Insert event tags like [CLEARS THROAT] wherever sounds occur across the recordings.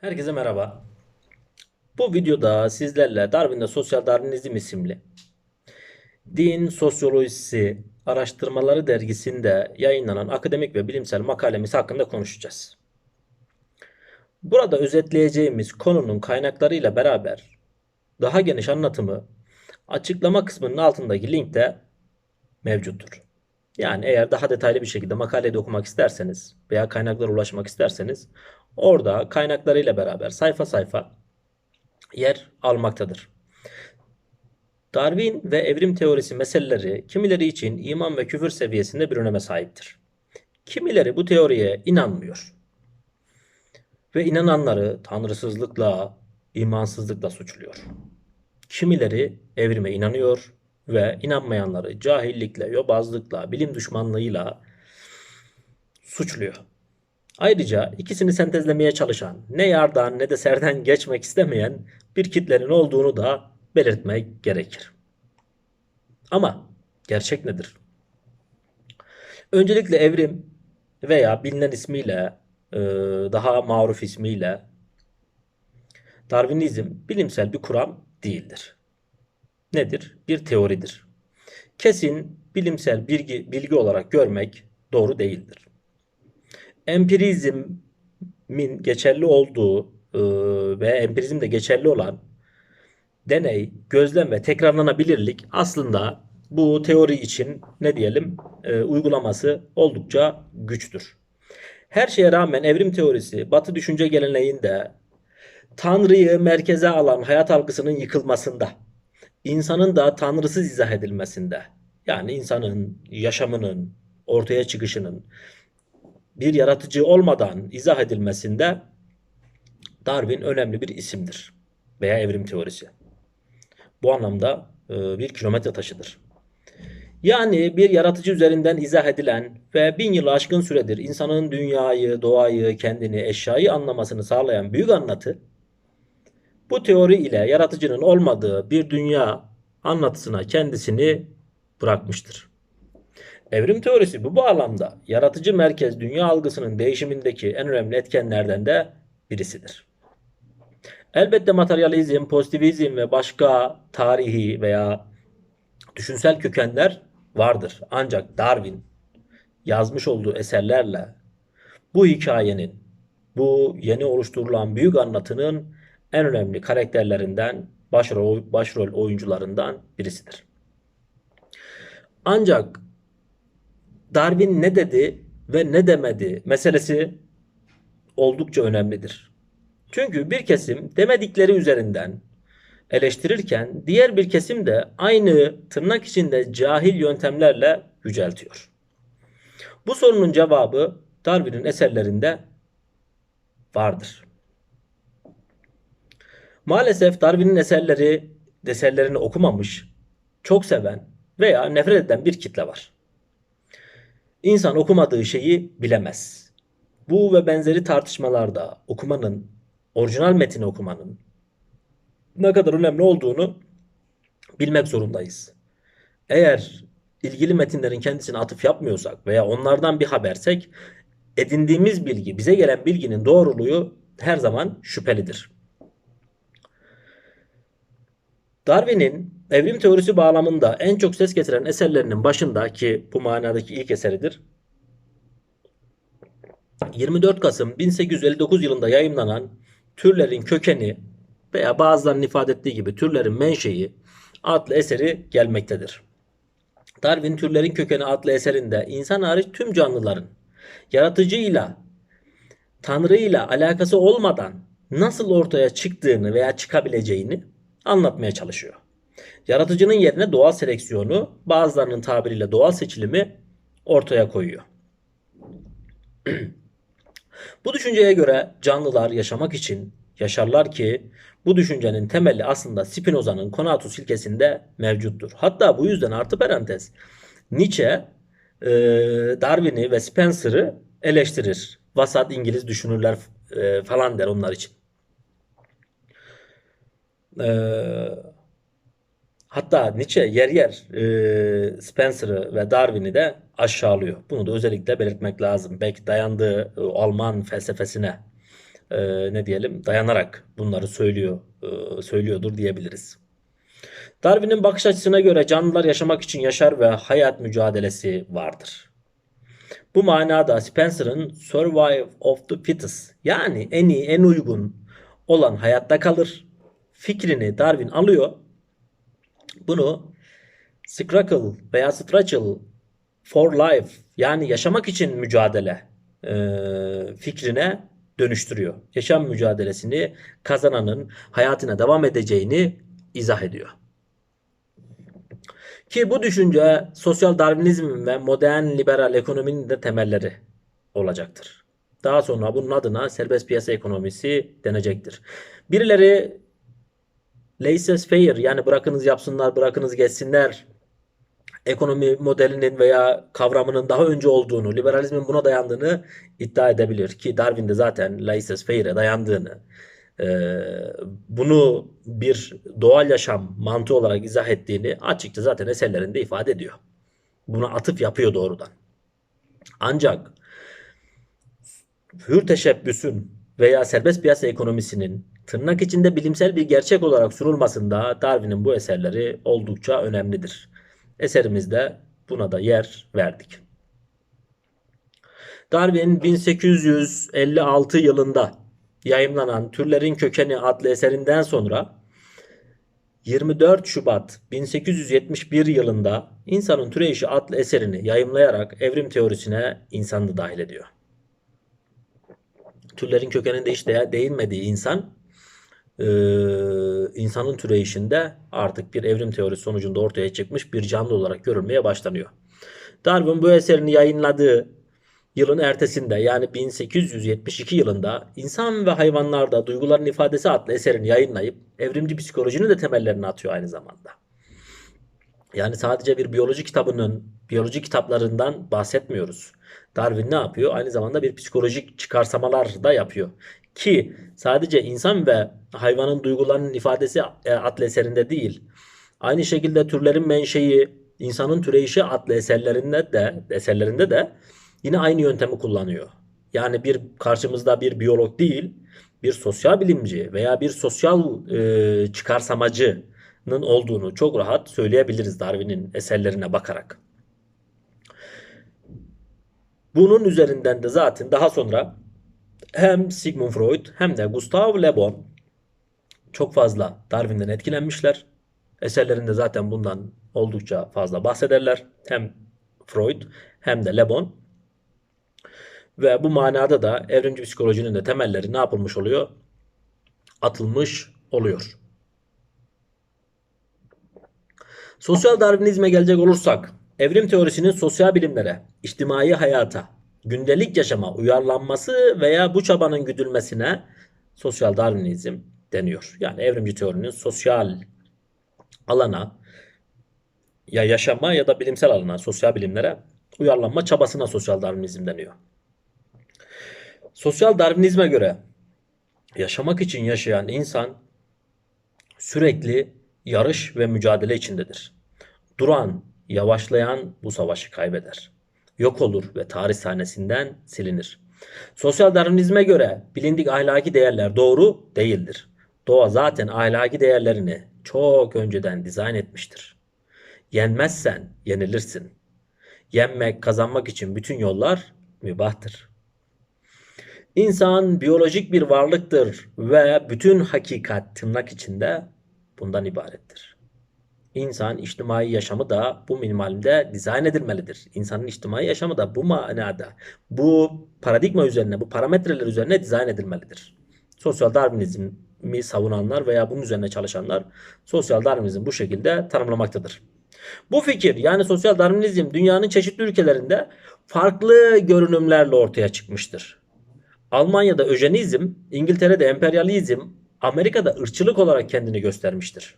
Herkese merhaba. Bu videoda sizlerle Darwin'de Sosyal Darwinizm isimli Din Sosyolojisi Araştırmaları dergisinde yayınlanan akademik ve bilimsel makalemiz hakkında konuşacağız. Burada özetleyeceğimiz konunun kaynaklarıyla beraber daha geniş anlatımı açıklama kısmının altındaki linkte mevcuttur. Yani eğer daha detaylı bir şekilde makaleyi de okumak isterseniz veya kaynaklara ulaşmak isterseniz orada kaynaklarıyla beraber sayfa sayfa yer almaktadır. Darwin ve evrim teorisi meseleleri kimileri için iman ve küfür seviyesinde bir öneme sahiptir. Kimileri bu teoriye inanmıyor. Ve inananları tanrısızlıkla, imansızlıkla suçluyor. Kimileri evrime inanıyor ve inanmayanları cahillikle, yobazlıkla, bilim düşmanlığıyla suçluyor. Ayrıca ikisini sentezlemeye çalışan, ne yardan ne de serden [LAUGHS] geçmek istemeyen bir kitlenin olduğunu da belirtmek gerekir. Ama gerçek nedir? Öncelikle evrim veya bilinen ismiyle, e, daha maruf ismiyle Darwinizm bilimsel bir kuram değildir. Nedir? Bir teoridir. Kesin bilimsel bilgi, bilgi olarak görmek doğru değildir empirizmin geçerli olduğu e, ve empirizmde geçerli olan deney, gözlem ve tekrarlanabilirlik aslında bu teori için ne diyelim e, uygulaması oldukça güçtür. Her şeye rağmen evrim teorisi Batı düşünce geleneğinde Tanrı'yı merkeze alan hayat algısının yıkılmasında, insanın da tanrısız izah edilmesinde, yani insanın yaşamının ortaya çıkışının bir yaratıcı olmadan izah edilmesinde Darwin önemli bir isimdir veya evrim teorisi. Bu anlamda e, bir kilometre taşıdır. Yani bir yaratıcı üzerinden izah edilen ve bin yılı aşkın süredir insanın dünyayı, doğayı, kendini, eşyayı anlamasını sağlayan büyük anlatı, bu teori ile yaratıcının olmadığı bir dünya anlatısına kendisini bırakmıştır. Evrim teorisi bu bağlamda yaratıcı merkez dünya algısının değişimindeki en önemli etkenlerden de birisidir. Elbette materyalizm, pozitivizm ve başka tarihi veya düşünsel kökenler vardır. Ancak Darwin yazmış olduğu eserlerle bu hikayenin, bu yeni oluşturulan büyük anlatının en önemli karakterlerinden, başrol, başrol oyuncularından birisidir. Ancak Darwin ne dedi ve ne demedi meselesi oldukça önemlidir. Çünkü bir kesim demedikleri üzerinden eleştirirken diğer bir kesim de aynı tırnak içinde cahil yöntemlerle yüceltiyor. Bu sorunun cevabı Darwin'in eserlerinde vardır. Maalesef Darwin'in eserleri eserlerini okumamış, çok seven veya nefret eden bir kitle var. İnsan okumadığı şeyi bilemez. Bu ve benzeri tartışmalarda okumanın, orijinal metini okumanın ne kadar önemli olduğunu bilmek zorundayız. Eğer ilgili metinlerin kendisine atıf yapmıyorsak veya onlardan bir habersek edindiğimiz bilgi, bize gelen bilginin doğruluğu her zaman şüphelidir. Darwin'in evrim teorisi bağlamında en çok ses getiren eserlerinin başında ki bu manadaki ilk eseridir. 24 Kasım 1859 yılında yayımlanan Türlerin Kökeni veya bazılarının ifade ettiği gibi Türlerin Menşei adlı eseri gelmektedir. Darwin Türlerin Kökeni adlı eserinde insan hariç tüm canlıların yaratıcıyla, tanrıyla alakası olmadan nasıl ortaya çıktığını veya çıkabileceğini anlatmaya çalışıyor. Yaratıcının yerine doğal seleksiyonu, bazılarının tabiriyle doğal seçilimi ortaya koyuyor. [CLEARS THROAT] bu düşünceye göre canlılar yaşamak için yaşarlar ki bu düşüncenin temeli aslında Spinoza'nın Conatus ilkesinde mevcuttur. Hatta bu yüzden artı parantez Nietzsche e, Darwin'i ve Spencer'ı eleştirir. Vasat İngiliz düşünürler e, falan der onlar için. Ee, hatta Nietzsche yer yer e, Spencer'ı ve Darwin'i de aşağılıyor. Bunu da özellikle belirtmek lazım. Belki dayandığı e, Alman felsefesine e, ne diyelim dayanarak bunları söylüyor e, söylüyordur diyebiliriz. Darwin'in bakış açısına göre canlılar yaşamak için yaşar ve hayat mücadelesi vardır. Bu manada Spencer'ın Survive of the Fittest yani en iyi en uygun olan hayatta kalır fikrini Darwin alıyor. Bunu Struggle veya Struggle for Life yani yaşamak için mücadele e, fikrine dönüştürüyor. Yaşam mücadelesini kazananın hayatına devam edeceğini izah ediyor. Ki bu düşünce sosyal darwinizm ve modern liberal ekonominin de temelleri olacaktır. Daha sonra bunun adına serbest piyasa ekonomisi denecektir. Birileri laissez-faire yani bırakınız yapsınlar, bırakınız geçsinler ekonomi modelinin veya kavramının daha önce olduğunu, liberalizmin buna dayandığını iddia edebilir ki Darwin de zaten laissez-faire'e dayandığını, e, bunu bir doğal yaşam mantığı olarak izah ettiğini açıkça zaten eserlerinde ifade ediyor. Buna atıf yapıyor doğrudan. Ancak hür teşebbüsün veya serbest piyasa ekonomisinin tırnak içinde bilimsel bir gerçek olarak sunulmasında Darwin'in bu eserleri oldukça önemlidir. Eserimizde buna da yer verdik. Darwin 1856 yılında yayımlanan Türlerin Kökeni adlı eserinden sonra 24 Şubat 1871 yılında İnsanın Türeyişi adlı eserini yayımlayarak evrim teorisine insanı dahil ediyor. Türlerin kökeninde hiç değinmediği insan e, insanın türeyişinde artık bir evrim teorisi sonucunda ortaya çıkmış bir canlı olarak görülmeye başlanıyor. Darwin bu eserini yayınladığı yılın ertesinde yani 1872 yılında İnsan ve Hayvanlarda Duyguların İfadesi adlı eserini yayınlayıp evrimci psikolojinin de temellerini atıyor aynı zamanda. Yani sadece bir biyoloji kitabının, biyoloji kitaplarından bahsetmiyoruz. Darwin ne yapıyor? Aynı zamanda bir psikolojik çıkarsamalar da yapıyor. Ki sadece insan ve hayvanın duygularının ifadesi e, adlı eserinde değil. Aynı şekilde türlerin menşei, insanın türeyişi adlı eserlerinde de eserlerinde de yine aynı yöntemi kullanıyor. Yani bir karşımızda bir biyolog değil, bir sosyal bilimci veya bir sosyal e, çıkarsamacının olduğunu çok rahat söyleyebiliriz Darwin'in eserlerine bakarak. Bunun üzerinden de zaten daha sonra hem Sigmund Freud hem de Gustav Le Bon çok fazla Darwin'den etkilenmişler. Eserlerinde zaten bundan oldukça fazla bahsederler. Hem Freud hem de Le Bon. Ve bu manada da evrimci psikolojinin de temelleri ne yapılmış oluyor? Atılmış oluyor. Sosyal Darwinizme gelecek olursak, evrim teorisinin sosyal bilimlere, içtimai hayata, gündelik yaşama uyarlanması veya bu çabanın güdülmesine sosyal Darwinizm deniyor. Yani evrimci teorinin sosyal alana ya yaşama ya da bilimsel alana, sosyal bilimlere uyarlanma çabasına sosyal Darwinizm deniyor. Sosyal Darwinizme göre yaşamak için yaşayan insan sürekli yarış ve mücadele içindedir. Duran, yavaşlayan bu savaşı kaybeder. Yok olur ve tarih sahnesinden silinir. Sosyal Darwinizme göre bilindik ahlaki değerler doğru değildir. Doğa zaten ahlaki değerlerini çok önceden dizayn etmiştir. Yenmezsen yenilirsin. Yenmek, kazanmak için bütün yollar mübahtır. İnsan biyolojik bir varlıktır ve bütün hakikat tırnak içinde bundan ibarettir. İnsan içtimai yaşamı da bu minimalde dizayn edilmelidir. İnsanın içtimai yaşamı da bu manada, bu paradigma üzerine, bu parametreler üzerine dizayn edilmelidir. Sosyal Darwinizmi savunanlar veya bunun üzerine çalışanlar sosyal Darwinizm bu şekilde tanımlamaktadır. Bu fikir yani sosyal Darwinizm dünyanın çeşitli ülkelerinde farklı görünümlerle ortaya çıkmıştır. Almanya'da öjenizm, İngiltere'de emperyalizm, Amerika'da ırkçılık olarak kendini göstermiştir.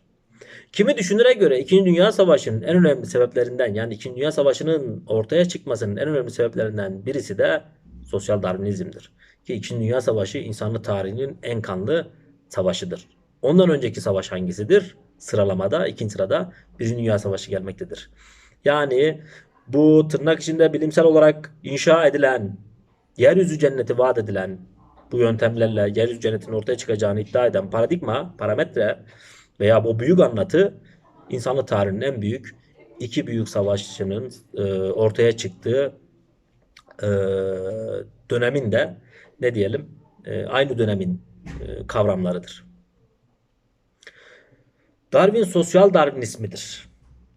Kimi düşünüre göre 2. Dünya Savaşı'nın en önemli sebeplerinden yani 2. Dünya Savaşı'nın ortaya çıkmasının en önemli sebeplerinden birisi de sosyal darwinizmdir. Ki 2. Dünya Savaşı insanlık tarihinin en kanlı savaşıdır. Ondan önceki savaş hangisidir? Sıralamada ikinci sırada 1. Dünya Savaşı gelmektedir. Yani bu tırnak içinde bilimsel olarak inşa edilen, yeryüzü cenneti vaat edilen bu yöntemlerle yeryüzü cennetinin ortaya çıkacağını iddia eden paradigma, parametre veya bu büyük anlatı insanlık tarihinin en büyük iki büyük savaşçının e, ortaya çıktığı e, dönemin de ne diyelim e, aynı dönemin e, kavramlarıdır. Darwin sosyal Darwinismidir.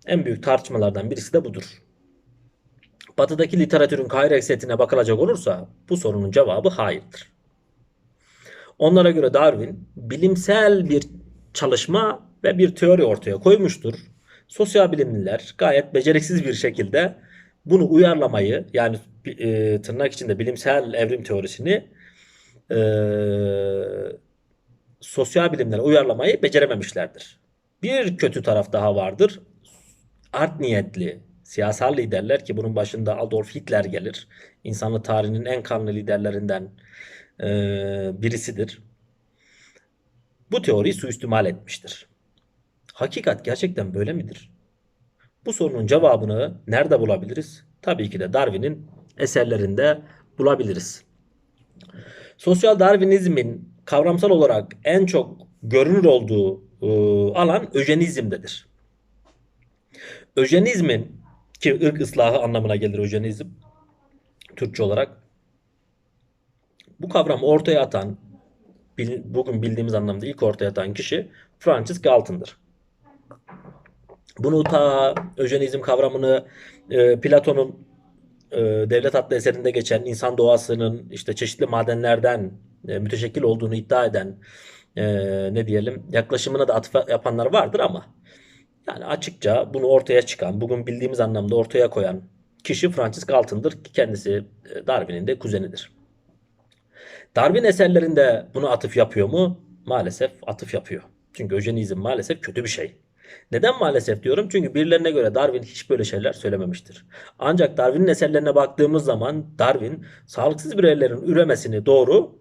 En büyük tartışmalardan birisi de budur. Batıdaki literatürün kayreksiyetine bakılacak olursa bu sorunun cevabı hayırdır. Onlara göre Darwin bilimsel bir çalışma ve bir teori ortaya koymuştur. Sosyal bilimliler gayet beceriksiz bir şekilde bunu uyarlamayı yani e, tırnak içinde bilimsel evrim teorisini e, sosyal bilimlere uyarlamayı becerememişlerdir. Bir kötü taraf daha vardır. Art niyetli siyasal liderler ki bunun başında Adolf Hitler gelir. İnsanlık tarihinin en kanlı liderlerinden e, birisidir. Bu teoriyi suistimal etmiştir. Hakikat gerçekten böyle midir? Bu sorunun cevabını nerede bulabiliriz? Tabii ki de Darwin'in eserlerinde bulabiliriz. Sosyal Darwinizmin kavramsal olarak en çok görünür olduğu e, alan öjenizmdedir. Öjenizmin ki ırk ıslahı anlamına gelir öjenizm Türkçe olarak bu kavramı ortaya atan bugün bildiğimiz anlamda ilk ortaya atan kişi Francis Galton'dır. Bunu ta öjenizm kavramını e, Platon'un e, Devlet adlı eserinde geçen insan doğasının işte çeşitli madenlerden e, müteşekkil olduğunu iddia eden e, ne diyelim yaklaşımına da atıf yapanlar vardır ama yani açıkça bunu ortaya çıkan, bugün bildiğimiz anlamda ortaya koyan kişi Francis Galton'dır ki kendisi e, Darwin'in de kuzenidir. Darwin eserlerinde bunu atıf yapıyor mu? Maalesef atıf yapıyor. Çünkü öjenizm maalesef kötü bir şey. Neden maalesef diyorum? Çünkü birilerine göre Darwin hiç böyle şeyler söylememiştir. Ancak Darwin'in eserlerine baktığımız zaman Darwin sağlıksız bireylerin üremesini doğru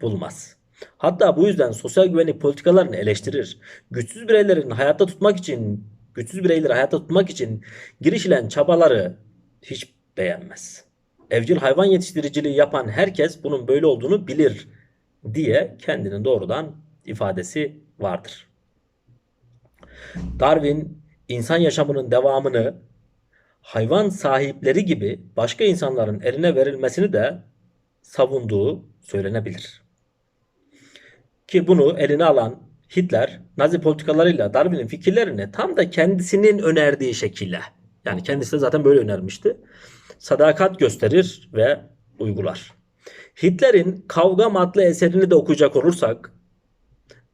bulmaz. Hatta bu yüzden sosyal güvenlik politikalarını eleştirir. Güçsüz bireylerin hayatta tutmak için, güçsüz bireyleri hayatta tutmak için girişilen çabaları hiç beğenmez. Evcil hayvan yetiştiriciliği yapan herkes bunun böyle olduğunu bilir diye kendinin doğrudan ifadesi vardır. Darwin insan yaşamının devamını hayvan sahipleri gibi başka insanların eline verilmesini de savunduğu söylenebilir. Ki bunu eline alan Hitler Nazi politikalarıyla Darwin'in fikirlerini tam da kendisinin önerdiği şekilde yani kendisi de zaten böyle önermişti. Sadakat gösterir ve uygular. Hitler'in Kavgam adlı eserini de okuyacak olursak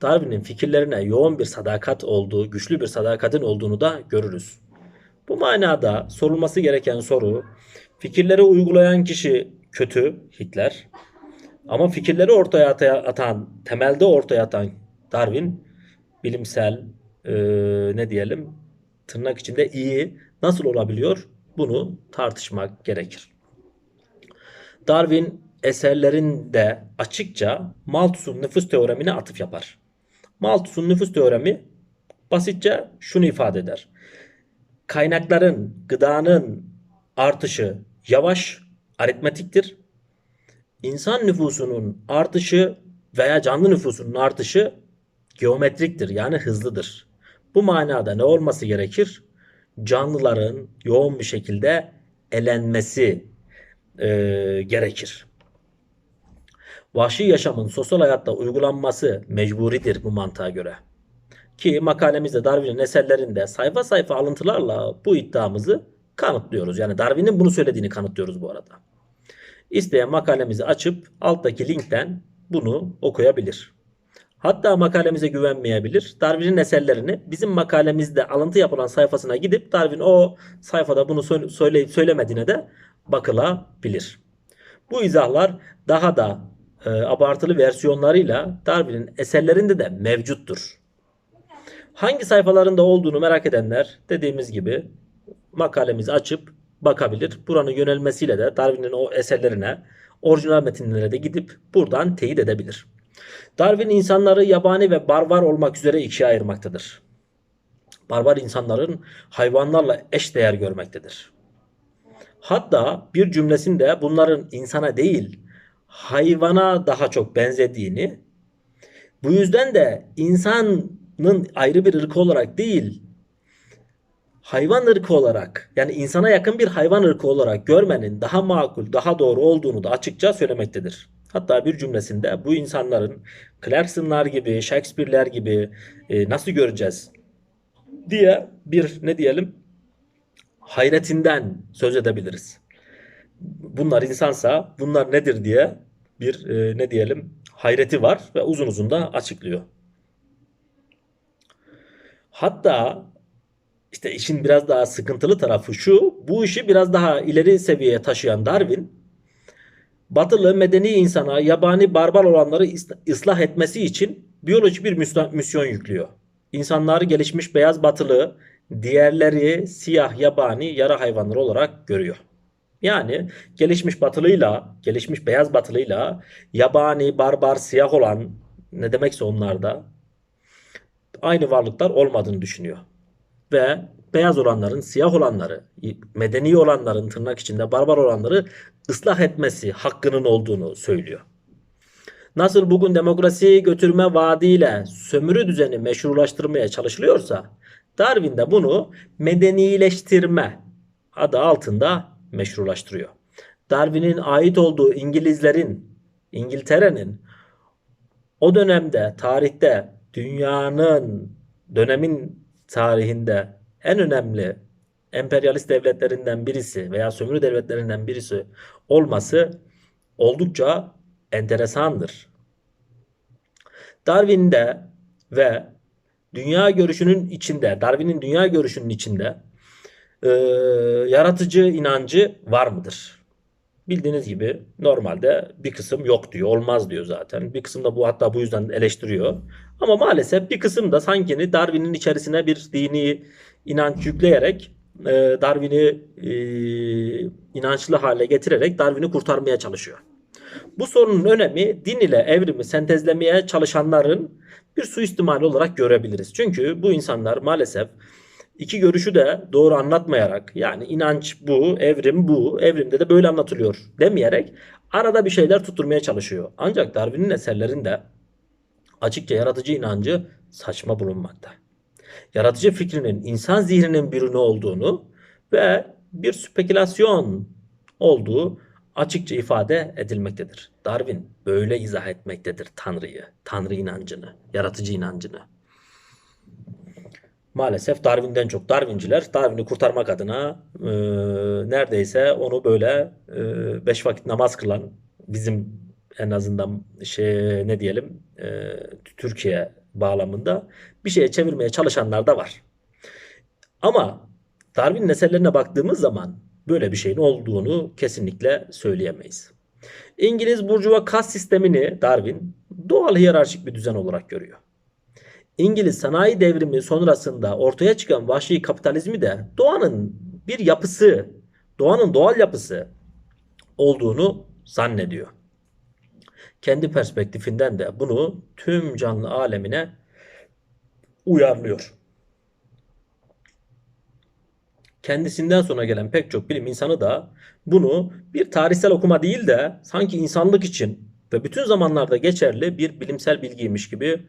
Darwin'in fikirlerine yoğun bir sadakat olduğu, güçlü bir sadakatin olduğunu da görürüz. Bu manada sorulması gereken soru, fikirleri uygulayan kişi kötü Hitler ama fikirleri ortaya atan, temelde ortaya atan Darwin bilimsel e, ne diyelim tırnak içinde iyi nasıl olabiliyor? Bunu tartışmak gerekir. Darwin eserlerinde açıkça Malthus'un nüfus teoremine atıf yapar. Malthus'un nüfus teoremi basitçe şunu ifade eder. Kaynakların, gıdanın artışı yavaş, aritmetiktir. İnsan nüfusunun artışı veya canlı nüfusunun artışı geometriktir yani hızlıdır. Bu manada ne olması gerekir? Canlıların yoğun bir şekilde elenmesi e, gerekir. Vahşi yaşamın sosyal hayatta uygulanması mecburidir bu mantığa göre. Ki makalemizde Darwin'in eserlerinde sayfa sayfa alıntılarla bu iddiamızı kanıtlıyoruz. Yani Darwin'in bunu söylediğini kanıtlıyoruz bu arada. İsteyen makalemizi açıp alttaki linkten bunu okuyabilir. Hatta makalemize güvenmeyebilir. Darwin'in eserlerini bizim makalemizde alıntı yapılan sayfasına gidip Darwin o sayfada bunu söyleyip söylemediğine de bakılabilir. Bu izahlar daha da e, abartılı versiyonlarıyla Darwin'in eserlerinde de mevcuttur. Hangi sayfalarında olduğunu merak edenler dediğimiz gibi makalemizi açıp bakabilir. Buranın yönelmesiyle de Darwin'in o eserlerine, orijinal metinlere de gidip buradan teyit edebilir. Darwin insanları yabani ve barbar olmak üzere ikiye ayırmaktadır. Barbar insanların hayvanlarla eş değer görmektedir. Hatta bir cümlesinde bunların insana değil hayvana daha çok benzediğini, bu yüzden de insanın ayrı bir ırkı olarak değil, hayvan ırkı olarak yani insana yakın bir hayvan ırkı olarak görmenin daha makul, daha doğru olduğunu da açıkça söylemektedir. Hatta bir cümlesinde bu insanların Clarkson'lar gibi, Shakespeare'ler gibi e, nasıl göreceğiz diye bir ne diyelim hayretinden söz edebiliriz. Bunlar insansa bunlar nedir diye bir e, ne diyelim hayreti var ve uzun uzun da açıklıyor. Hatta işte işin biraz daha sıkıntılı tarafı şu, bu işi biraz daha ileri seviyeye taşıyan Darwin, batılı medeni insana yabani barbar olanları ıslah etmesi için biyolojik bir misyon yüklüyor. İnsanları gelişmiş beyaz batılı, diğerleri siyah yabani yara hayvanları olarak görüyor. Yani gelişmiş batılıyla, gelişmiş beyaz batılıyla yabani, barbar, siyah olan ne demekse onlarda aynı varlıklar olmadığını düşünüyor. Ve beyaz olanların, siyah olanları, medeni olanların tırnak içinde barbar olanları ıslah etmesi hakkının olduğunu söylüyor. Nasıl bugün demokrasi götürme vaadiyle sömürü düzeni meşrulaştırmaya çalışılıyorsa Darwin de bunu medenileştirme adı altında meşrulaştırıyor. Darwin'in ait olduğu İngilizlerin, İngiltere'nin o dönemde tarihte dünyanın dönemin tarihinde en önemli emperyalist devletlerinden birisi veya sömürü devletlerinden birisi olması oldukça enteresandır. Darwin'de ve dünya görüşünün içinde, Darwin'in dünya görüşünün içinde e, yaratıcı inancı var mıdır? Bildiğiniz gibi normalde bir kısım yok diyor, olmaz diyor zaten. Bir kısım da bu hatta bu yüzden eleştiriyor. Ama maalesef bir kısım da sanki Darwin'in içerisine bir dini inanç yükleyerek e, Darwin'i e, inançlı hale getirerek Darwin'i kurtarmaya çalışıyor. Bu sorunun önemi din ile evrimi sentezlemeye çalışanların bir suistimali olarak görebiliriz. Çünkü bu insanlar maalesef iki görüşü de doğru anlatmayarak yani inanç bu, evrim bu, evrimde de böyle anlatılıyor demeyerek arada bir şeyler tutturmaya çalışıyor. Ancak Darwin'in eserlerinde açıkça yaratıcı inancı saçma bulunmakta. Yaratıcı fikrinin insan zihninin bir ürünü olduğunu ve bir spekülasyon olduğu açıkça ifade edilmektedir. Darwin böyle izah etmektedir Tanrı'yı, Tanrı inancını, yaratıcı inancını. Maalesef Darwin'den çok Darwinciler Darwin'i kurtarmak adına e, neredeyse onu böyle e, beş vakit namaz kılan bizim en azından şey ne diyelim e, Türkiye bağlamında bir şeye çevirmeye çalışanlar da var. Ama Darwin'in eserlerine baktığımız zaman böyle bir şeyin olduğunu kesinlikle söyleyemeyiz. İngiliz burjuva kas sistemini Darwin doğal hiyerarşik bir düzen olarak görüyor. İngiliz sanayi devrimi sonrasında ortaya çıkan vahşi kapitalizmi de doğanın bir yapısı, doğanın doğal yapısı olduğunu zannediyor. Kendi perspektifinden de bunu tüm canlı alemine uyarlıyor kendisinden sonra gelen pek çok bilim insanı da bunu bir tarihsel okuma değil de sanki insanlık için ve bütün zamanlarda geçerli bir bilimsel bilgiymiş gibi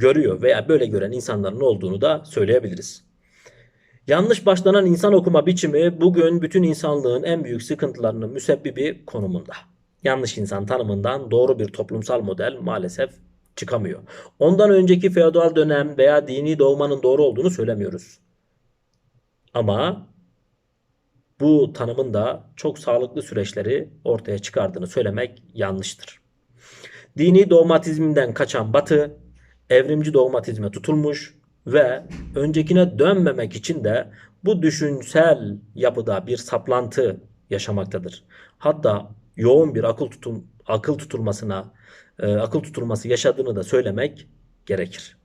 görüyor veya böyle gören insanların olduğunu da söyleyebiliriz. Yanlış başlanan insan okuma biçimi bugün bütün insanlığın en büyük sıkıntılarının müsebbibi konumunda. Yanlış insan tanımından doğru bir toplumsal model maalesef çıkamıyor. Ondan önceki feodal dönem veya dini doğmanın doğru olduğunu söylemiyoruz. Ama bu tanımın da çok sağlıklı süreçleri ortaya çıkardığını söylemek yanlıştır. Dini dogmatizmden kaçan Batı, evrimci dogmatizme tutulmuş ve öncekine dönmemek için de bu düşünsel yapıda bir saplantı yaşamaktadır. Hatta yoğun bir akıl tutum akıl tutulmasına e, akıl tutulması yaşadığını da söylemek gerekir.